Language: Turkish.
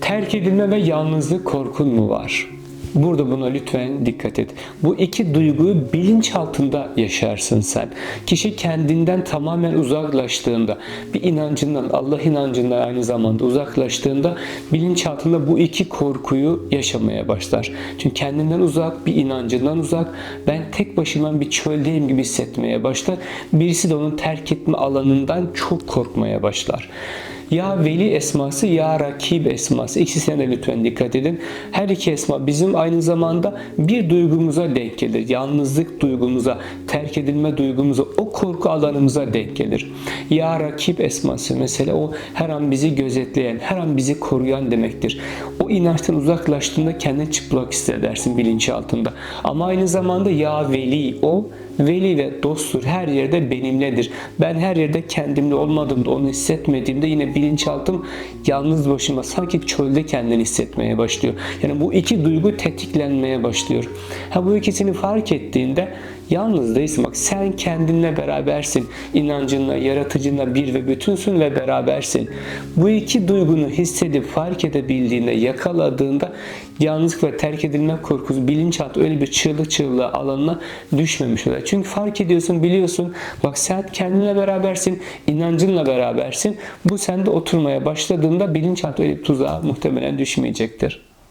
Terk edilme ve yalnızlık korkun mu var? Burada buna lütfen dikkat et. Bu iki duyguyu bilinç altında yaşarsın sen. Kişi kendinden tamamen uzaklaştığında, bir inancından, Allah inancından aynı zamanda uzaklaştığında bilinç altında bu iki korkuyu yaşamaya başlar. Çünkü kendinden uzak, bir inancından uzak, ben tek başıma bir çöldeyim gibi hissetmeye başlar. Birisi de onun terk etme alanından çok korkmaya başlar. Ya veli esması ya rakib esması. İkisine de lütfen dikkat edin. Her iki esma bizim aynı zamanda bir duygumuza denk gelir. Yalnızlık duygumuza, terk edilme duygumuza, o korku alanımıza denk gelir. Ya rakib esması mesela o her an bizi gözetleyen, her an bizi koruyan demektir. O inançtan uzaklaştığında kendini çıplak hissedersin bilinçaltında. Ama aynı zamanda ya veli o veli ve dosttur. Her yerde benimledir. Ben her yerde kendimle olmadığımda, onu hissetmediğimde yine bilinçaltım yalnız başıma sanki çölde kendini hissetmeye başlıyor. Yani bu iki duygu tetiklenmeye başlıyor. Ha bu ikisini fark ettiğinde yalnız değilsin. Bak sen kendinle berabersin. İnancınla, yaratıcınla bir ve bütünsün ve berabersin. Bu iki duygunu hissedip fark edebildiğinde, yakaladığında yalnızlık ve terk edilme korkusu bilinçaltı öyle bir çığlık çığlığa alanına düşmemiş oluyor. Çünkü fark ediyorsun, biliyorsun. Bak sen kendinle berabersin, inancınla berabersin. Bu sende oturmaya başladığında bilinçaltı öyle bir tuzağa muhtemelen düşmeyecektir.